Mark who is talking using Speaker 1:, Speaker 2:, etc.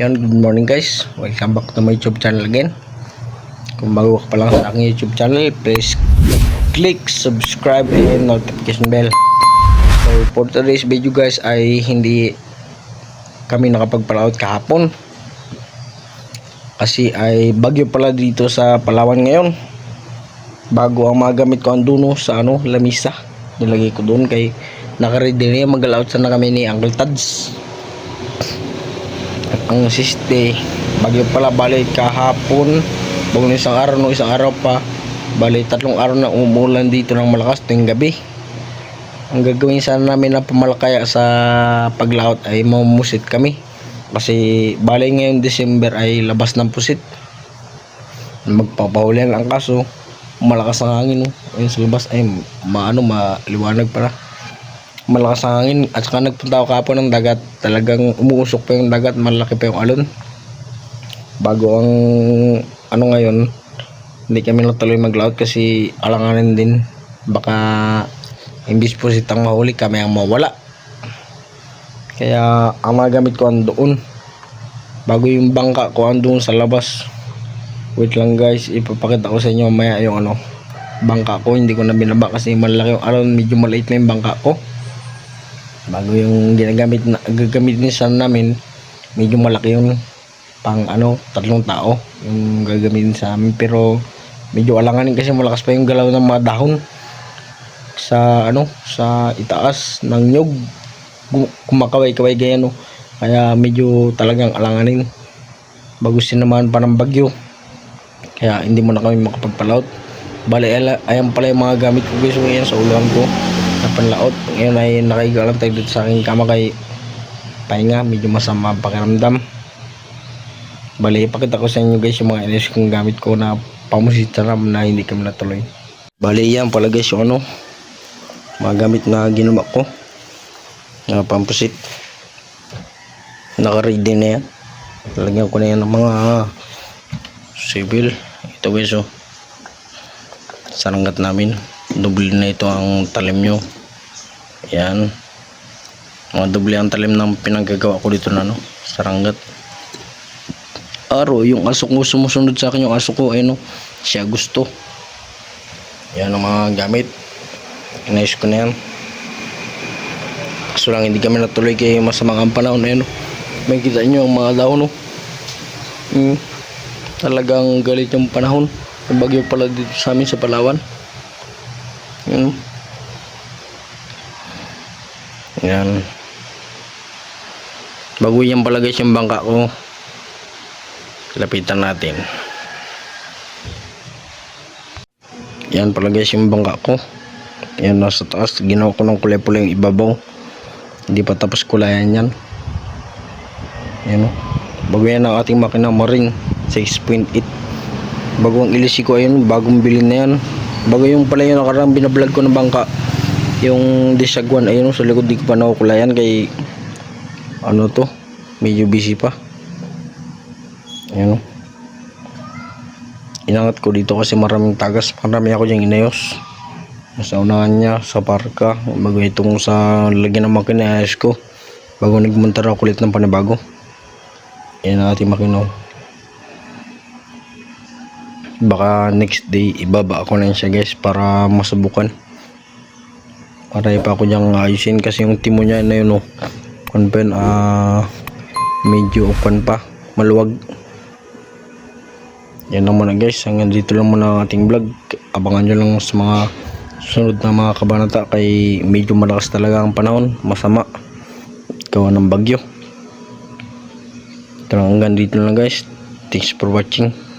Speaker 1: Yan, good morning guys. Welcome back to my YouTube channel again. Kung bago ka pa lang sa aking YouTube channel, please click subscribe and notification bell. So, for today's video guys ay hindi kami nakapagpalaot kahapon. Kasi ay bagyo pala dito sa Palawan ngayon. Bago ang mga gamit ko ang duno sa ano, lamisa. Nilagay ko doon kay nakaready na mag-alaot sana kami ni Uncle Tads ang siste bagyo pala balik kahapon. Bagong isang araw no isang araw pa. Balik tatlong araw na umulan dito ng malakas tuwing gabi. Ang gagawin sana namin na pamalakaya sa paglaot ay mamumusit kami. Kasi bali ngayon December ay labas ng pusit. Magpapahulihan ang kaso. Malakas ang hangin no. Ayun sa labas ay maano maliwanag para malakas ang hangin. At saka nagpunta ako kahapon ng dagat. Talagang umuusok pa yung dagat malaki pa yung alon. Bago ang ano ngayon hindi kami natuloy maglaot kasi alanganin din. Baka imbis po sitang mahuli kami ang mawala. Kaya ang mga gamit ko andoon bago yung bangka ko andoon sa labas. Wait lang guys. Ipapakita ko sa inyo maya yung ano bangka ko. Hindi ko na binaba kasi malaki yung alon. Medyo maliit na yung bangka ko bago yung ginagamit na gagamitin sana namin medyo malaki yung pang ano tatlong tao yung gagamitin sa amin. Pero medyo alanganin kasi malakas pa yung galaw ng mga dahon. Sa ano sa itaas ng nyug. Gu- kumakaway-kaway ganyan no? Kaya medyo talagang alanganin. Bago sinamahan pa ng bagyo. Kaya hindi mo na kami makapagpalaot. Bali ayan pala yung mga gamit ko guys ngayon sa uluhan ko na panlaot. Ngayon ay nakaiga lang tayo dito sa aking kama kay pahinga. Medyo masama ang pakiramdam. Bali ipakita ko sa inyo guys yung mga inis kong gamit ko na pamusit sarap na hindi kami natuloy. Bali yan pala guys yung ano mga gamit na ginawa ko. Na pampusit. Naka-ready na yan. Talagyan ko na yan ng mga civil. Ito guys oh. Saranggat namin doble na ito ang talim nyo. Yan mga doble ang talim ng pinagagawa ko dito na no? Saranggat aro yung aso ko sumusunod sa akin yung aso ko ay no? Siya gusto. Yan ang mga gamit. Inayos ko na yan. Kaso lang hindi kami natuloy kay masamang ang panahon ayun no? May kita nyo ang mga dahon no? Hmm. talagang galit yung panahon. Bagyo pala dito sa amin sa Palawan yan yan. Bago yan pala guys yung bangka ko lapitan natin. Yan pala guys yung bangka ko. Yan nasa taas. Ginawa ko ng kulay pula yung ibabaw. Hindi pa tapos kulayan yan. Yan o bago yan ang ating makina maring 6.8 bago ang ilisi ko ayun bagong bilin na yan bago yung pala yung nakarang binablog ko ng bangka. Yung disagwan ayun o, sa likod di ko pa nakukulayan kay ano to medyo busy pa. Ayun o inangat ko dito kasi maraming tagas marami ako diyang inayos. Sa unahan niya sa parka bago itong sa lagyan ng makina ayos ko. Bago nagmunta ako ulit ng panibago. Yan ang ating makina baka next day ibaba na yun siya guys para masubukan. Para pa ako diyang ayusin. Kasi yung timo niya na yun oh konpen ah medyo open pa maluwag. Yan lang muna guys. Hanggang dito lang muna ating vlog. Abangan nyo lang sa mga sunod na mga kabanata kay medyo malakas talaga ang panahon. Masama. Gawa ng bagyo. Ito lang hanggang dito lang guys. Thanks for watching